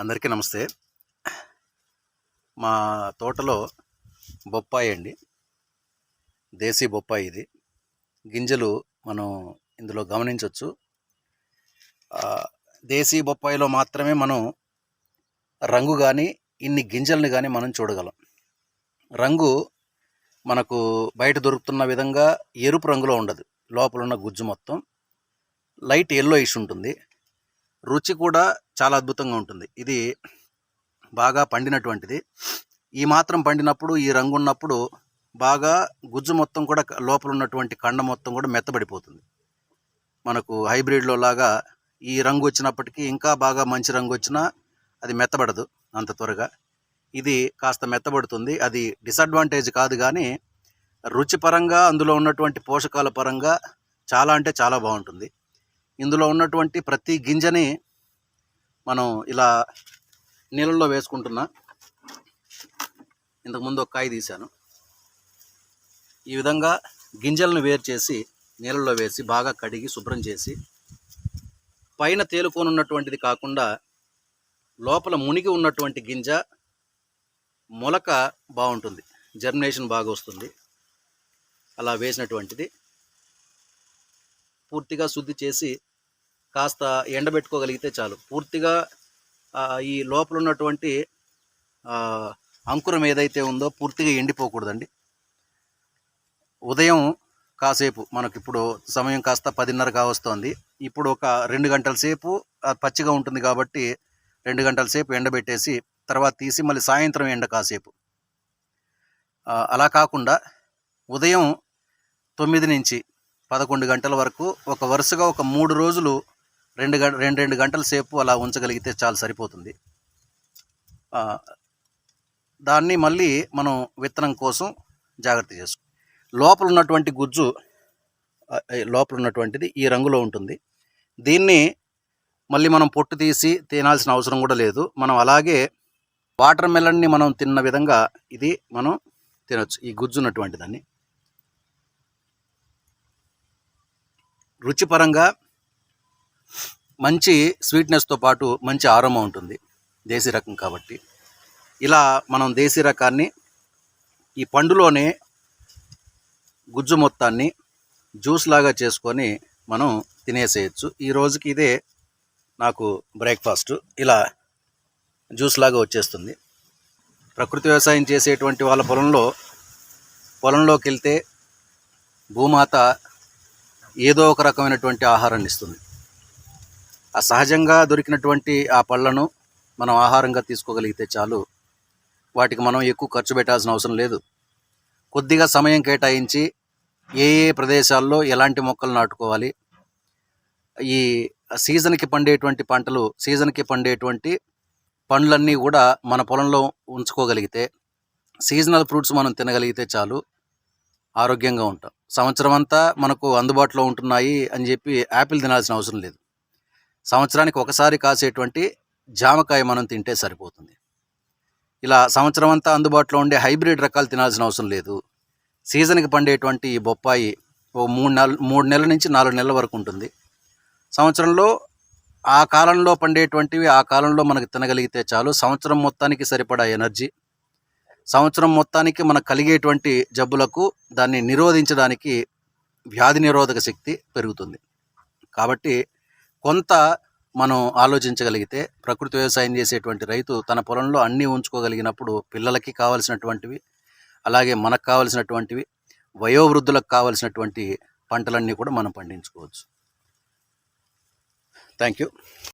అందరికీ నమస్తే. మా తోటలో బొప్పాయి అండి. దేశీ బొప్పాయి ఇది. గింజలు మనం ఇందులో గమనించవచ్చు దేశీ బొప్పాయిలో మాత్రమే మనం రంగు కానీ ఇన్ని గింజల్ని కానీ మనం చూడగలం. రంగు మనకు బయట దొరుకుతున్న విధంగా ఎరుపు రంగులో ఉండదు. లోపల ఉన్న గుజ్జు మొత్తం. లైట్ ఎల్లో ఇష్ ఉంటుంది. రుచి కూడా చాలా అద్భుతంగా ఉంటుంది. ఇది బాగా పండినటువంటిది. ఈ మాత్రం పండినప్పుడు ఈ రంగు ఉన్నప్పుడు బాగా గుజ్జు మొత్తం కూడా లోపల ఉన్నటువంటి కండ మొత్తం కూడా మెత్తబడిపోతుంది. మనకు హైబ్రిడ్లో లాగా ఈ రంగు వచ్చినప్పటికీ ఇంకా బాగా మంచి రంగు వచ్చినా అది మెత్తబడదు అంత త్వరగా. ఇది కాస్త మెత్తబడుతుంది. అది డిసడ్వాంటేజ్ కాదు కానీ రుచిపరంగా అందులో ఉన్నటువంటి పోషకాల పరంగా చాలా అంటే చాలా బాగుంటుంది. ఇందులో ఉన్నటువంటి ప్రతి గింజని మనం ఇలా నీళ్ళల్లో వేసుకుంటున్నా. ఇంతకుముందు ఒక కాయ తీశాను. ఈ విధంగా గింజలను వేరు చేసి నీళ్ళల్లో వేసి బాగా కడిగి శుభ్రం చేసి పైన తేలుకోనున్నటువంటిది కాకుండా లోపల మునిగి ఉన్నటువంటి గింజ మొలక బాగుంటుంది. జర్మినేషన్ బాగా వస్తుంది. అలా వేసినటువంటిది పూర్తిగా శుద్ధి చేసి కాస్త ఎండబెట్టుకోగలిగితే చాలు. పూర్తిగా ఈ లోపల ఉన్నటువంటి అంకురం ఏదైతే ఉందో పూర్తిగా ఎండిపోకూడదండి. ఉదయం కాసేపు మనకి ఇప్పుడు సమయం కాస్త పదిన్నర కావస్తోంది. ఇప్పుడు ఒక రెండు గంటల సేపు పచ్చిగా ఉంటుంది కాబట్టి రెండు గంటల సేపు ఎండబెట్టేసి తర్వాత తీసి మళ్ళీ సాయంత్రం ఎండ కాసేపు. అలా కాకుండా ఉదయం తొమ్మిది నుంచి పదకొండు గంటల వరకు ఒక వరుసగా ఒక మూడు రోజులు రెండు గంట రెండు రెండు గంటల సేపు అలా ఉంచగలిగితే చాలా సరిపోతుంది. దాన్ని మళ్ళీ మనం విత్తనం కోసం జాగ్రత్త చేసుకో లోపల ఉన్నటువంటి గుజ్జు లోపల ఉన్నటువంటిది ఈ రంగులో ఉంటుంది. దీన్ని మళ్ళీ మనం పొట్టు తీసి తినాల్సిన అవసరం కూడా లేదు. మనం అలాగే వాటర్ మెలన్ని మనం తిన్న విధంగా ఇది మనం తినొచ్చు ఈ గుజ్జు ఉన్నటువంటి దాన్ని రుచిపరంగా మంచి స్వీట్నెస్తో పాటు మంచి ఆరోమ ఉంటుంది దేశీ రకం కాబట్టి. ఇలా మనం దేశీ రకాన్ని ఈ పండులోనే గుజ్జు మొత్తాన్ని జ్యూస్ లాగా చేసుకొని మనం తినేసేయచ్చు. ఈ రోజుకి ఇదే నాకు బ్రేక్ఫాస్ట్ ఇలా జ్యూస్ లాగా వచ్చేస్తుంది. ప్రకృతి వ్యవసాయం చేసేటువంటి వాళ్ళ పొలంలో పొలంలోకి వెళ్తే భూమాత ఏదో ఒక రకమైనటువంటి ఆహారాన్ని ఇస్తుంది. ఆ సహజంగా దొరికినటువంటి ఆ పళ్ళను మనం ఆహారంగా తీసుకోగలిగితే చాలు. వాటికి మనం ఎక్కువ ఖర్చు పెట్టాల్సిన అవసరం లేదు. కొద్దిగా సమయం కేటాయించి ఏ ఏ ప్రదేశాల్లో ఎలాంటి మొక్కలు నాటుకోవాలి ఈ సీజన్కి పండేటువంటి పంటలు సీజన్కి పండేటువంటి పండ్లన్నీ కూడా మన పొలంలో ఉంచుకోగలిగితే సీజనల్ ఫ్రూట్స్ మనం తినగలిగితే చాలు ఆరోగ్యంగా ఉంటాం. సంవత్సరం అంతా మనకు అందుబాటులో ఉంటున్నాయి అని చెప్పి యాపిల్ తినాల్సిన అవసరం లేదు. సంవత్సరానికి ఒకసారి కాసేటువంటి జామకాయ మనం తింటే సరిపోతుంది. ఇలా సంవత్సరం అంతా అందుబాటులో ఉండే హైబ్రిడ్ రకాలు తినాల్సిన అవసరం లేదు. సీజన్కి పండేటువంటి ఈ బొప్పాయి ఓ మూడు నెల మూడు నెలల నుంచి నాలుగు నెలల వరకు ఉంటుంది. సంవత్సరంలో ఆ కాలంలో పండేటువంటివి ఆ కాలంలో మనకు తినగలిగితే చాలు. సంవత్సరం మొత్తానికి సరిపడా ఎనర్జీ. సంవత్సరం మొత్తానికి మనకు కలిగేటువంటి జబ్బులకు దాన్ని నిరోధించడానికి వ్యాధి నిరోధక శక్తి పెరుగుతుంది. కాబట్టి కొంత మనం ఆలోచించగలిగితే ప్రకృతి వ్యవసాయం చేసేటువంటి రైతు తన పొలంలో అన్నీ ఉంచుకోగలిగినప్పుడు పిల్లలకి కావలసినటువంటివి అలాగే మనకు కావలసినటువంటివి వయోవృద్ధులకు కావలసినటువంటి పంటలన్నీ కూడా మనం పండించుకోవచ్చు. Thank you